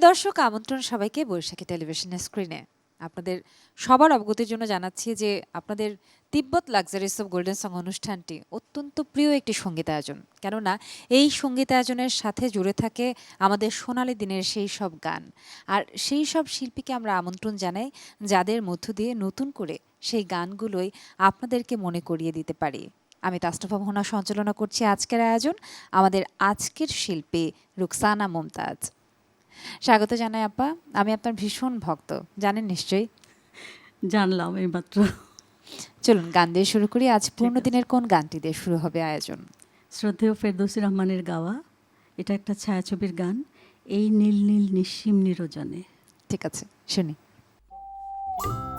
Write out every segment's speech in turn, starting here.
প্রিয় দর্শক, আমন্ত্রণ সবাইকে বৈশাখী টেলিভিশনের স্ক্রিনে। আপনাদের সবার অবগতির জন্য জানাচ্ছি যে আপনাদের Tibet luxuries of golden song অনুষ্ঠানটি অত্যন্ত প্রিয় একটি সঙ্গীতায়োজন কেননা, এই সঙ্গীতায়োজনের সাথে জুড়ে থাকে আমাদের সোনালী দিনের সেই সব গান। আর সেই সব শিল্পীকে আমরা আমন্ত্রণ জানাই, যাদের মধ্য দিয়ে নতুন করে সেই গানগুলোই আপনাদেরকে মনে করিয়ে দিতে পারি। আমি তাস্তফা মোহনা সঞ্চালনা করছি আজকের আয়োজন। আমাদের আজকের শিল্পী রুকসানা মুমতাজ। স্বাগত জানাই আপা আমি আপনার ভীষণ ভক্ত জানেন নিশ্চয়ই? জানলাম এইমাত্র। চলুন গান দিয়ে শুরু করি। আজ পূর্ণ দিনের কোন গানটি দিয়ে শুরু হবে আয়োজন? শ্রদ্ধেয় ফেরদৌসি রহমানের গাওয়া। এটা একটা ছায়াছবির গান এই নীল নীল নিঃসীম নিরোজনে। ঠিক আছে শুনি। এই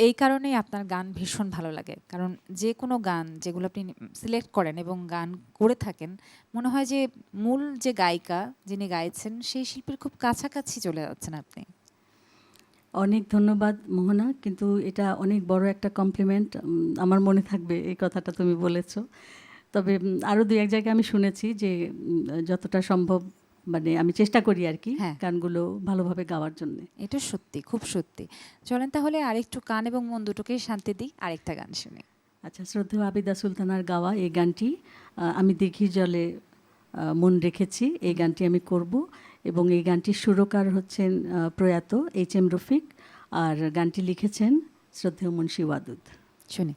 এই কারণেই আপনার গান ভীষণ ভালো লাগে। কারণ যে কোনো গান যেগুলো আপনি সিলেক্ট করেন এবং গান করে থাকেন, মনে হয় যে মূল যে গায়িকা যিনি গাইছেন, সেই শিল্পীর খুব কাছাকাছি চলে যাচ্ছেন আপনি। অনেক ধন্যবাদ মোহনা, কিন্তু এটা অনেক বড় একটা কমপ্লিমেন্ট আমার মনে থাকবে এই কথাটা তুমি বলেছ। তবে আরও দু এক জায়গায় আমি শুনেছি যে যতটা সম্ভব মানে আমি চেষ্টা করি আর কি হ্যাঁ। গানগুলো ভালোভাবে গাওয়ার জন্য। এটা সত্যি খুব সত্যি। চলেন তাহলে আরেকটু কান এবং মন দুটোকেই শান্তি দিই আরেকটা গান শুনি। আচ্ছা শ্রদ্ধেয় আবিদা সুলতানার গাওয়া এই গানটি আমি দিঘির জলে মন রেখেছি এই গানটি আমি করব এবং এই গানটির সুরকার হচ্ছেন প্রয়াত এইচ এম রফিক আর গানটি লিখেছেন শ্রদ্ধেয় মুন্সি ওয়াদুদ। শুনি।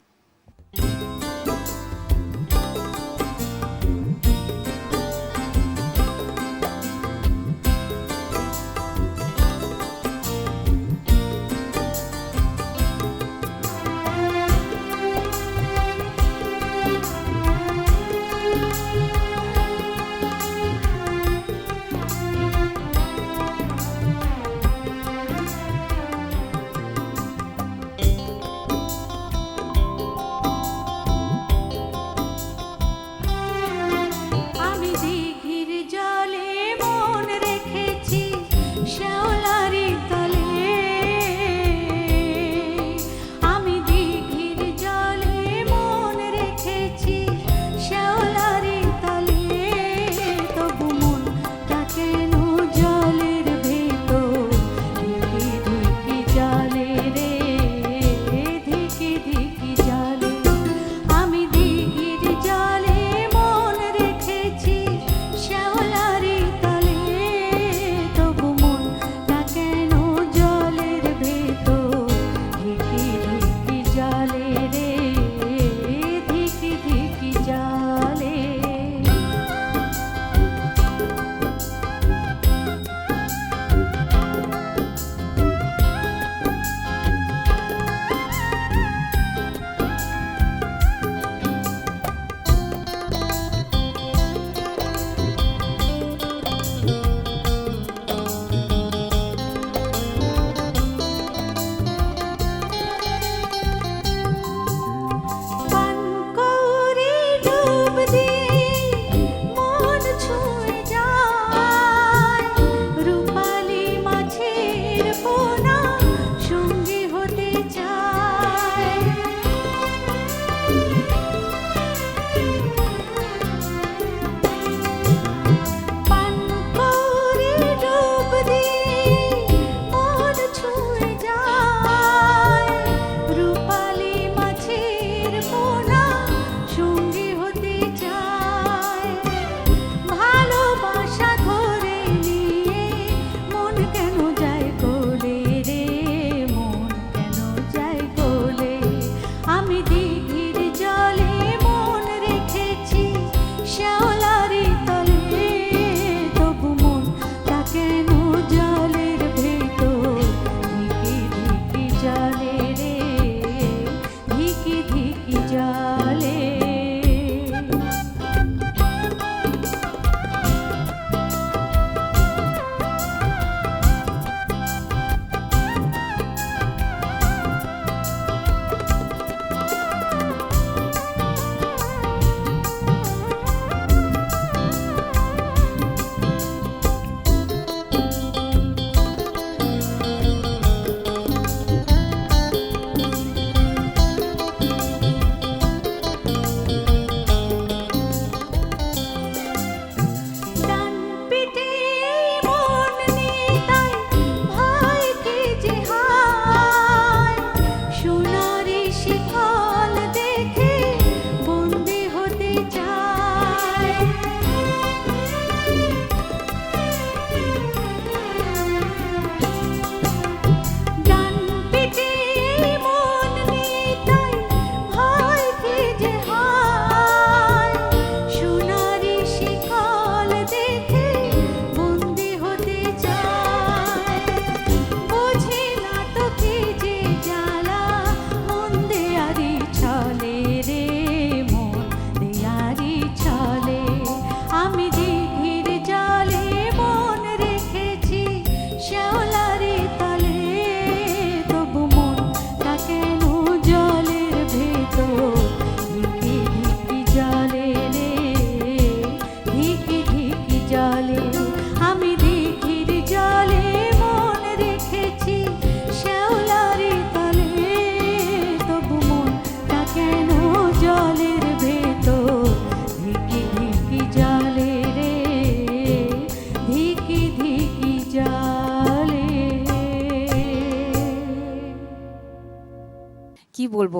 বলব?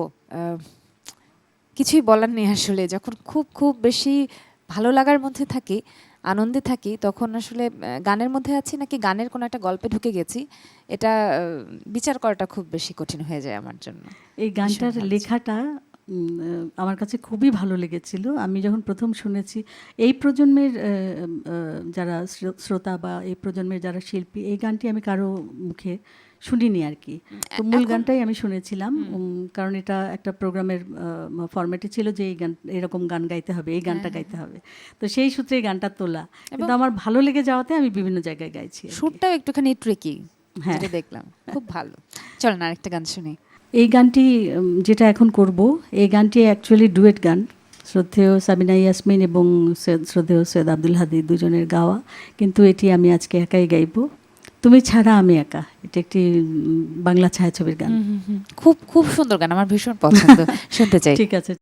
কিছুই বলার নেই আসলে। যখন খুব খুব বেশি ভালো লাগার মধ্যে থাকি আনন্দে থাকি তখন আসলে গানের মধ্যে আছি নাকি গানের কোনো একটা গল্পে ঢুকে গেছি এটা বিচার করাটা খুব বেশি কঠিন হয়ে যায় আমার জন্য। এই গানটার লেখাটা আমার কাছে খুবই ভালো লেগেছিল। আমি যখন প্রথম শুনেছি এই প্রজন্মের যারা শ্রোতা বা এই প্রজন্মের যারা শিল্পী এই গানটি আমি কারও মুখে শুনিনি আর কি। তো মূল গানটাই আমি শুনেছিলাম কারণ এটা একটা প্রোগ্রামের ফরম্যাটে ছিল যে এই গান এরকম গান গাইতে হবে এই গানটা গাইতে হবে। তো সেই সূত্রে এই গানটা তোলা। কিন্তু আমার ভালো লেগে যাওয়াতে আমি বিভিন্ন জায়গায় গাইছি সুরটাও একটুখানি ট্রিকি হ্যাঁ। দেখলাম। খুব ভালো। চলেন আরেকটা গান শুনি। এই গানটি যেটা এখন করব এই গানটি অ্যাকচুয়ালি ডুয়েট গান। শ্রদ্ধেয় সাবিনা ইয়াসমিন এবং শ্রদ্ধেয় সৈয়দ আব্দুল হাদি দুজনের গাওয়া। কিন্তু এটি আমি আজকে একাই গাইব। তুমি ছাড়া আমি একা। এটা একটি বাংলা ছায়াছবির গান। খুব খুব সুন্দর গান আমার ভীষণ পছন্দ। শুনতে চাই। ঠিক আছে।